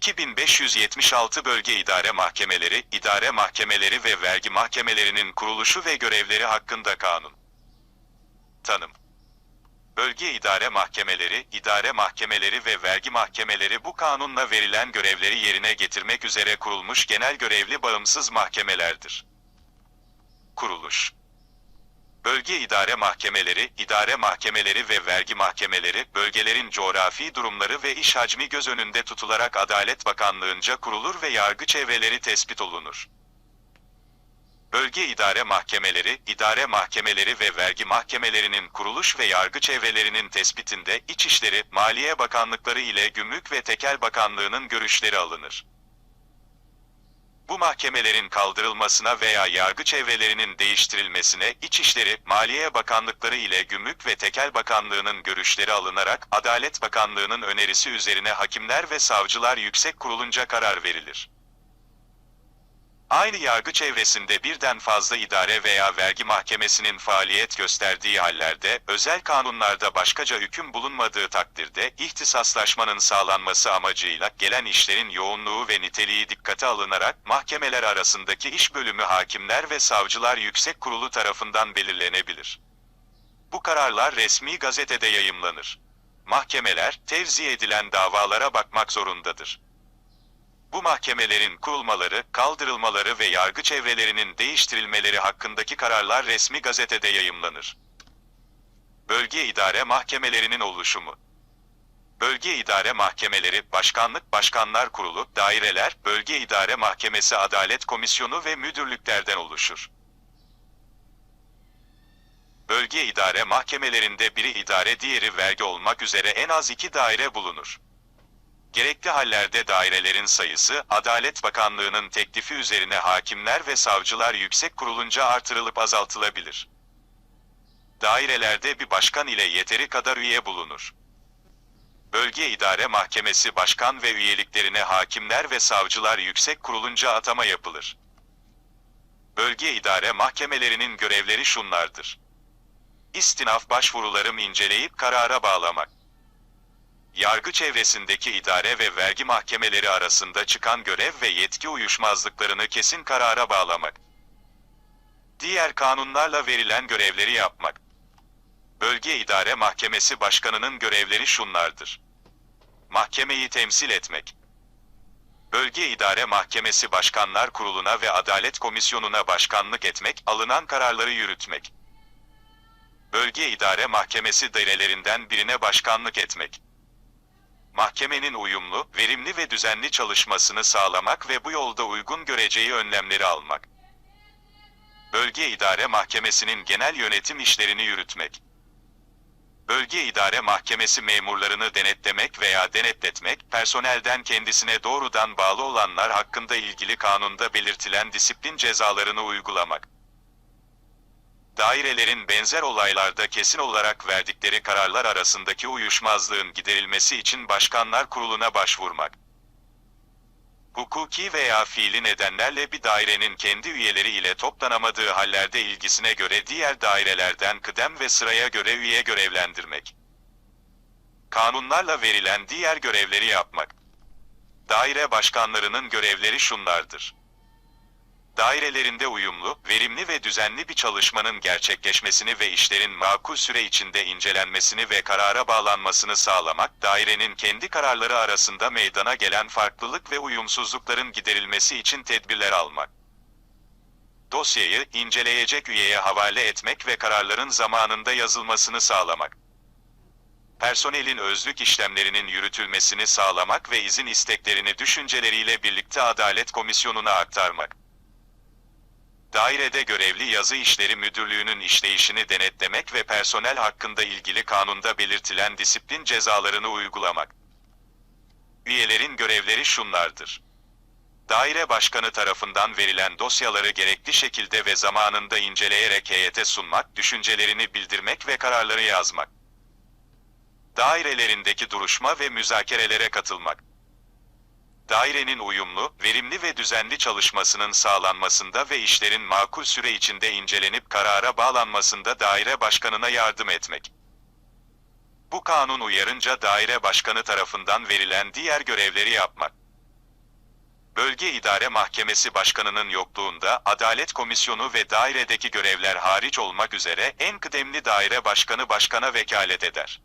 2576 Bölge İdare Mahkemeleri, idare mahkemeleri ve vergi mahkemelerinin kuruluşu ve görevleri hakkında kanun. Tanım Bölge idare mahkemeleri, idare mahkemeleri ve vergi mahkemeleri bu kanunla verilen görevleri yerine getirmek üzere kurulmuş genel görevli bağımsız mahkemelerdir. Kuruluş Bölge idare mahkemeleri, idare mahkemeleri ve vergi mahkemeleri, bölgelerin coğrafi durumları ve iş hacmi göz önünde tutularak Adalet Bakanlığı'nca kurulur ve yargı çevreleri tespit olunur. Bölge idare mahkemeleri, idare mahkemeleri ve vergi mahkemelerinin kuruluş ve yargı çevrelerinin tespitinde İçişleri, Maliye Bakanlıkları ile Gümrük ve Tekel Bakanlığı'nın görüşleri alınır. Bu mahkemelerin kaldırılmasına veya yargı çevrelerinin değiştirilmesine İçişleri, Maliye Bakanlıkları ile Gümrük ve Tekel Bakanlığı'nın görüşleri alınarak Adalet Bakanlığı'nın önerisi üzerine Hakimler ve Savcılar Yüksek Kurulunca karar verilir. Aynı yargı çevresinde birden fazla idare veya vergi mahkemesinin faaliyet gösterdiği hallerde, özel kanunlarda başkaca hüküm bulunmadığı takdirde, ihtisaslaşmanın sağlanması amacıyla gelen işlerin yoğunluğu ve niteliği dikkate alınarak, mahkemeler arasındaki iş bölümü hakimler ve savcılar yüksek kurulu tarafından belirlenebilir. Bu kararlar resmi gazetede yayımlanır. Mahkemeler, tevzi edilen davalara bakmak zorundadır. Bu mahkemelerin kurulmaları, kaldırılmaları ve yargı çevrelerinin değiştirilmeleri hakkındaki kararlar resmi gazetede yayımlanır. Bölge idare mahkemelerinin oluşumu Bölge idare mahkemeleri, başkanlık, başkanlar kurulu, daireler, bölge idare mahkemesi adalet komisyonu ve müdürlüklerden oluşur. Bölge idare mahkemelerinde biri idare diğeri vergi olmak üzere en az iki daire bulunur. Gerekli hallerde dairelerin sayısı, Adalet Bakanlığı'nın teklifi üzerine hakimler ve savcılar yüksek kurulunca artırılıp azaltılabilir. Dairelerde bir başkan ile yeteri kadar üye bulunur. Bölge İdare Mahkemesi başkan ve üyeliklerine hakimler ve savcılar yüksek kurulunca atama yapılır. Bölge İdare Mahkemelerinin görevleri şunlardır. İstinaf başvurularım inceleyip karara bağlamak yargı çevresindeki idare ve vergi mahkemeleri arasında çıkan görev ve yetki uyuşmazlıklarını kesin karara bağlamak. Diğer kanunlarla verilen görevleri yapmak. Bölge İdare Mahkemesi Başkanı'nın görevleri şunlardır. Mahkemeyi temsil etmek. Bölge İdare Mahkemesi Başkanlar Kurulu'na ve Adalet Komisyonu'na başkanlık etmek, alınan kararları yürütmek. Bölge İdare Mahkemesi dairelerinden birine başkanlık etmek mahkemenin uyumlu, verimli ve düzenli çalışmasını sağlamak ve bu yolda uygun göreceği önlemleri almak. Bölge İdare Mahkemesi'nin genel yönetim işlerini yürütmek. Bölge İdare Mahkemesi memurlarını denetlemek veya denetletmek, personelden kendisine doğrudan bağlı olanlar hakkında ilgili kanunda belirtilen disiplin cezalarını uygulamak. Dairelerin benzer olaylarda kesin olarak verdikleri kararlar arasındaki uyuşmazlığın giderilmesi için Başkanlar Kurulu'na başvurmak. Hukuki veya fiili nedenlerle bir dairenin kendi üyeleri ile toplanamadığı hallerde ilgisine göre diğer dairelerden kıdem ve sıraya göre üye görevlendirmek. Kanunlarla verilen diğer görevleri yapmak. Daire başkanlarının görevleri şunlardır dairelerinde uyumlu, verimli ve düzenli bir çalışmanın gerçekleşmesini ve işlerin makul süre içinde incelenmesini ve karara bağlanmasını sağlamak, dairenin kendi kararları arasında meydana gelen farklılık ve uyumsuzlukların giderilmesi için tedbirler almak. Dosyayı, inceleyecek üyeye havale etmek ve kararların zamanında yazılmasını sağlamak. Personelin özlük işlemlerinin yürütülmesini sağlamak ve izin isteklerini düşünceleriyle birlikte Adalet Komisyonu'na aktarmak dairede görevli yazı işleri müdürlüğünün işleyişini denetlemek ve personel hakkında ilgili kanunda belirtilen disiplin cezalarını uygulamak. Üyelerin görevleri şunlardır. Daire başkanı tarafından verilen dosyaları gerekli şekilde ve zamanında inceleyerek heyete sunmak, düşüncelerini bildirmek ve kararları yazmak. Dairelerindeki duruşma ve müzakerelere katılmak dairenin uyumlu, verimli ve düzenli çalışmasının sağlanmasında ve işlerin makul süre içinde incelenip karara bağlanmasında daire başkanına yardım etmek. Bu kanun uyarınca daire başkanı tarafından verilen diğer görevleri yapmak. Bölge İdare Mahkemesi Başkanı'nın yokluğunda Adalet Komisyonu ve dairedeki görevler hariç olmak üzere en kıdemli daire başkanı başkana vekalet eder.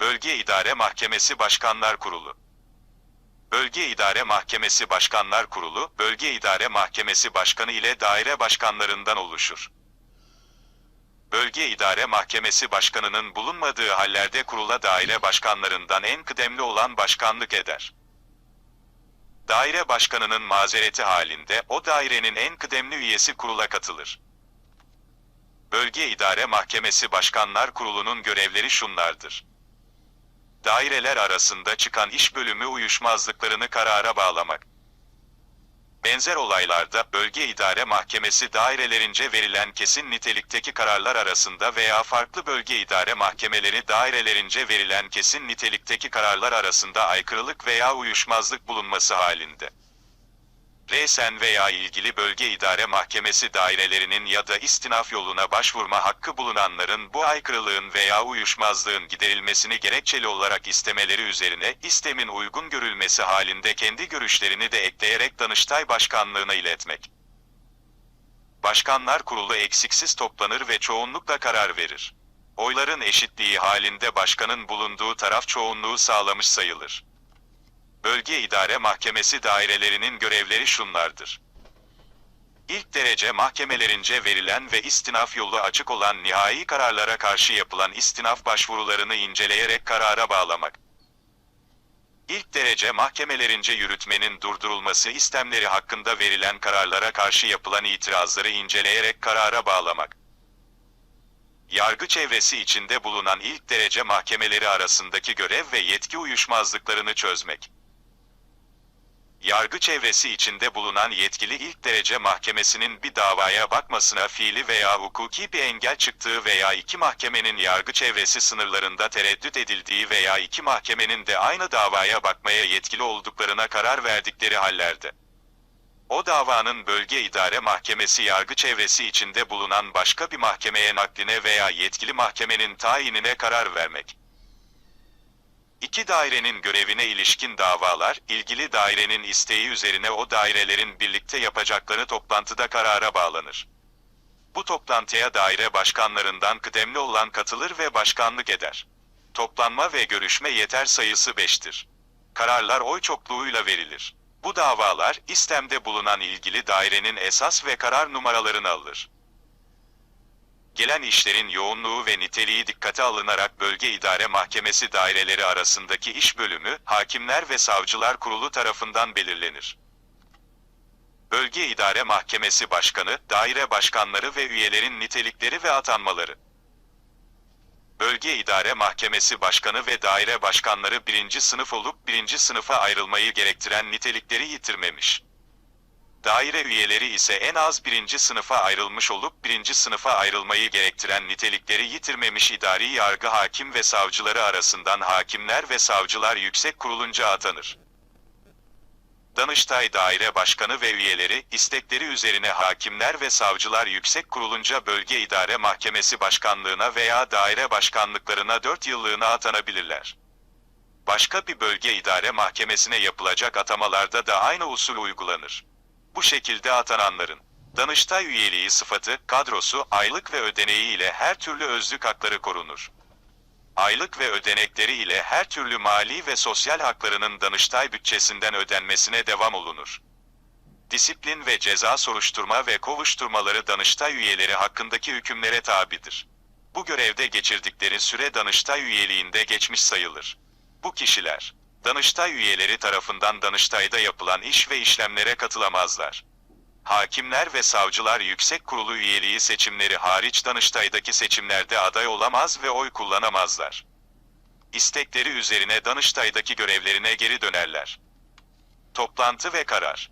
Bölge İdare Mahkemesi Başkanlar Kurulu Bölge İdare Mahkemesi Başkanlar Kurulu, Bölge İdare Mahkemesi Başkanı ile daire başkanlarından oluşur. Bölge İdare Mahkemesi Başkanı'nın bulunmadığı hallerde kurula daire başkanlarından en kıdemli olan başkanlık eder. Daire başkanının mazereti halinde o dairenin en kıdemli üyesi kurula katılır. Bölge İdare Mahkemesi Başkanlar Kurulu'nun görevleri şunlardır. Daireler arasında çıkan iş bölümü uyuşmazlıklarını karara bağlamak. Benzer olaylarda bölge idare mahkemesi dairelerince verilen kesin nitelikteki kararlar arasında veya farklı bölge idare mahkemeleri dairelerince verilen kesin nitelikteki kararlar arasında aykırılık veya uyuşmazlık bulunması halinde resen veya ilgili bölge idare mahkemesi dairelerinin ya da istinaf yoluna başvurma hakkı bulunanların bu aykırılığın veya uyuşmazlığın giderilmesini gerekçeli olarak istemeleri üzerine istemin uygun görülmesi halinde kendi görüşlerini de ekleyerek Danıştay Başkanlığına iletmek. Başkanlar Kurulu eksiksiz toplanır ve çoğunlukla karar verir. Oyların eşitliği halinde başkanın bulunduğu taraf çoğunluğu sağlamış sayılır. Bölge İdare Mahkemesi dairelerinin görevleri şunlardır. İlk derece mahkemelerince verilen ve istinaf yolu açık olan nihai kararlara karşı yapılan istinaf başvurularını inceleyerek karara bağlamak. İlk derece mahkemelerince yürütmenin durdurulması istemleri hakkında verilen kararlara karşı yapılan itirazları inceleyerek karara bağlamak. Yargı çevresi içinde bulunan ilk derece mahkemeleri arasındaki görev ve yetki uyuşmazlıklarını çözmek yargı çevresi içinde bulunan yetkili ilk derece mahkemesinin bir davaya bakmasına fiili veya hukuki bir engel çıktığı veya iki mahkemenin yargı çevresi sınırlarında tereddüt edildiği veya iki mahkemenin de aynı davaya bakmaya yetkili olduklarına karar verdikleri hallerde. O davanın bölge idare mahkemesi yargı çevresi içinde bulunan başka bir mahkemeye nakline veya yetkili mahkemenin tayinine karar vermek. İki dairenin görevine ilişkin davalar, ilgili dairenin isteği üzerine o dairelerin birlikte yapacakları toplantıda karara bağlanır. Bu toplantıya daire başkanlarından kıdemli olan katılır ve başkanlık eder. Toplanma ve görüşme yeter sayısı 5'tir. Kararlar oy çokluğuyla verilir. Bu davalar, istemde bulunan ilgili dairenin esas ve karar numaralarını alır gelen işlerin yoğunluğu ve niteliği dikkate alınarak Bölge İdare Mahkemesi daireleri arasındaki iş bölümü, Hakimler ve Savcılar Kurulu tarafından belirlenir. Bölge İdare Mahkemesi Başkanı, daire başkanları ve üyelerin nitelikleri ve atanmaları. Bölge İdare Mahkemesi Başkanı ve daire başkanları birinci sınıf olup birinci sınıfa ayrılmayı gerektiren nitelikleri yitirmemiş. Daire üyeleri ise en az birinci sınıfa ayrılmış olup birinci sınıfa ayrılmayı gerektiren nitelikleri yitirmemiş idari yargı hakim ve savcıları arasından hakimler ve savcılar yüksek kurulunca atanır. Danıştay Daire Başkanı ve üyeleri, istekleri üzerine hakimler ve savcılar yüksek kurulunca bölge idare mahkemesi başkanlığına veya daire başkanlıklarına 4 yıllığına atanabilirler. Başka bir bölge idare mahkemesine yapılacak atamalarda da aynı usul uygulanır. Bu şekilde atananların Danıştay üyeliği sıfatı, kadrosu, aylık ve ödeneği ile her türlü özlük hakları korunur. Aylık ve ödenekleri ile her türlü mali ve sosyal haklarının Danıştay bütçesinden ödenmesine devam olunur. Disiplin ve ceza soruşturma ve kovuşturmaları Danıştay üyeleri hakkındaki hükümlere tabidir. Bu görevde geçirdikleri süre Danıştay üyeliğinde geçmiş sayılır. Bu kişiler, Danıştay üyeleri tarafından Danıştay'da yapılan iş ve işlemlere katılamazlar. Hakimler ve savcılar yüksek kurulu üyeliği seçimleri hariç Danıştay'daki seçimlerde aday olamaz ve oy kullanamazlar. İstekleri üzerine Danıştay'daki görevlerine geri dönerler. Toplantı ve karar.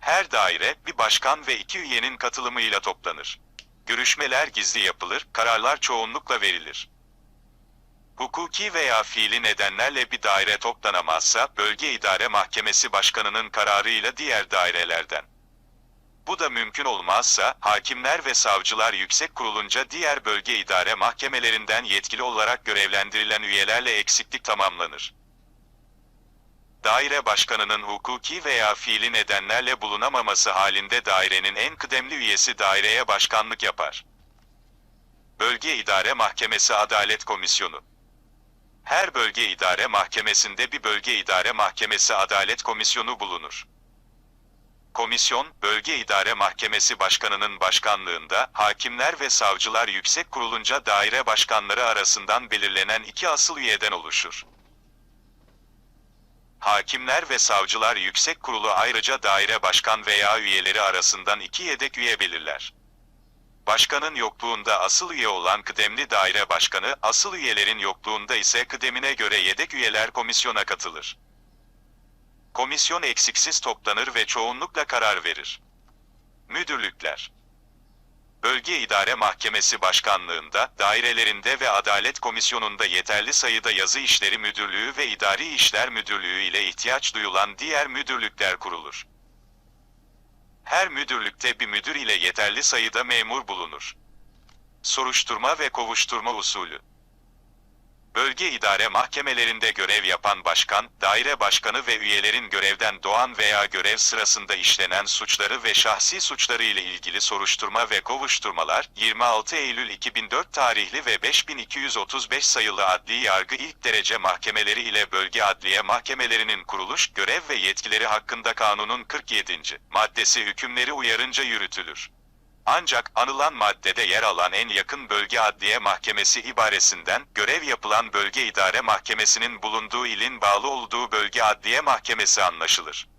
Her daire bir başkan ve iki üyenin katılımıyla toplanır. Görüşmeler gizli yapılır, kararlar çoğunlukla verilir. Hukuki veya fiili nedenlerle bir daire toplanamazsa, Bölge İdare Mahkemesi Başkanı'nın kararıyla diğer dairelerden Bu da mümkün olmazsa, hakimler ve savcılar yüksek kurulunca diğer bölge idare mahkemelerinden yetkili olarak görevlendirilen üyelerle eksiklik tamamlanır. Daire başkanının hukuki veya fiili nedenlerle bulunamaması halinde dairenin en kıdemli üyesi daireye başkanlık yapar. Bölge İdare Mahkemesi Adalet Komisyonu Her bölge idare mahkemesinde bir bölge idare mahkemesi adalet komisyonu bulunur. Komisyon, Bölge İdare Mahkemesi Başkanı'nın başkanlığında, hakimler ve savcılar yüksek kurulunca daire başkanları arasından belirlenen iki asıl üyeden oluşur. Hakimler ve savcılar yüksek kurulu ayrıca daire başkan veya üyeleri arasından iki yedek üye belirler. Başkanın yokluğunda asıl üye olan kıdemli daire başkanı, asıl üyelerin yokluğunda ise kıdemine göre yedek üyeler komisyona katılır. Komisyon eksiksiz toplanır ve çoğunlukla karar verir. Müdürlükler Bölge İdare Mahkemesi Başkanlığında, dairelerinde ve Adalet Komisyonu'nda yeterli sayıda yazı işleri müdürlüğü ve idari işler müdürlüğü ile ihtiyaç duyulan diğer müdürlükler kurulur. Her müdürlükte bir müdür ile yeterli sayıda memur bulunur. Soruşturma ve kovuşturma usulü Bölge idare mahkemelerinde görev yapan başkan, daire başkanı ve üyelerin görevden doğan veya görev sırasında işlenen suçları ve şahsi suçları ile ilgili soruşturma ve kovuşturmalar, 26 Eylül 2004 tarihli ve 5235 sayılı adli yargı ilk derece mahkemeleri ile bölge adliye mahkemelerinin kuruluş, görev ve yetkileri hakkında kanunun 47. maddesi hükümleri uyarınca yürütülür. Ancak anılan maddede yer alan en yakın bölge adliye mahkemesi ibaresinden görev yapılan bölge idare mahkemesinin bulunduğu ilin bağlı olduğu bölge adliye mahkemesi anlaşılır.